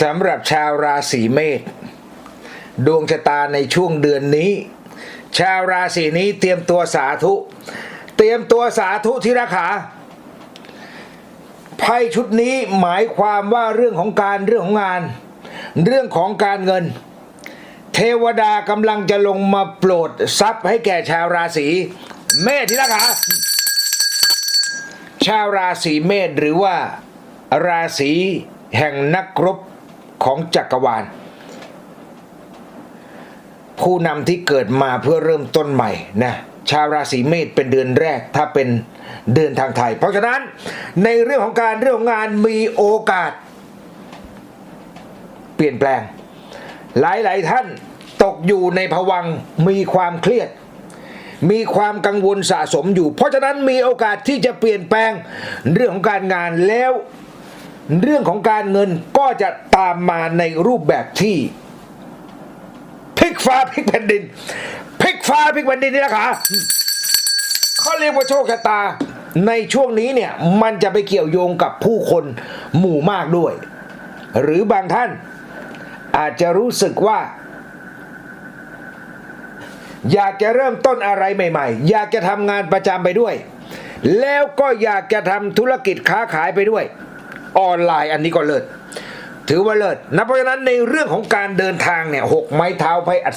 สำหรับชาวราศีเมษดวงชะตาในช่วงเดือนนี้ ชาวราศีนี้เตรียมตัวสาธุ เตรียมตัวสาธุที่ราขาไพ่ชุดนี้หมายความว่าเรื่องของการเรื่องของงาน เรื่องของการเงิน เทวดากำลังจะลงมาโปรดทรัพย์ให้แก่ชาวราศีเมษที่ราขาชาวราศีเมษหรือว่าราศีแห่งนักรบ ของจักรวาล ผู้นำที่เกิดมาเพื่อเริ่มต้นใหม่นะชาวราศีเมษเป็นเดือนแรกถ้าเป็นเดือนทางไทย เพราะฉะนั้นในเรื่องของการเรื่องของงานมีโอกาส เปลี่ยนแปลง หลายๆท่านตกอยู่ในภวังมีความเครียด มีความกังวลสะสมอยู่ เพราะฉะนั้นมีโอกาสที่จะเปลี่ยนแปลงเรื่องของการงานแล้ว เรื่องของการเงินก็จะตามมาในรูปแบบที่พลิกฟ้าพลิกแผ่นดินพลิกฟ้าพลิกแผ่นดินนี่นะคะเขาเรียกว่าโชคชะตาในช่วงนี้เนี่ยมันจะไปเกี่ยวโยงกับผู้คนหมู่มากด้วย หรือบางท่านอาจจะรู้สึกว่า อยากจะเริ่มต้นอะไรใหม่ๆ อยากจะทำงานประจำไปด้วย แล้วก็อยากจะทำธุรกิจค้าขายไปด้วย ออนไลน์อันนี้ก็เลิศถือว่าเลิศนะเพราะฉะนั้นในเรื่องของการเดินทางเนี่ยหกไม้เท้าไพ่อัศ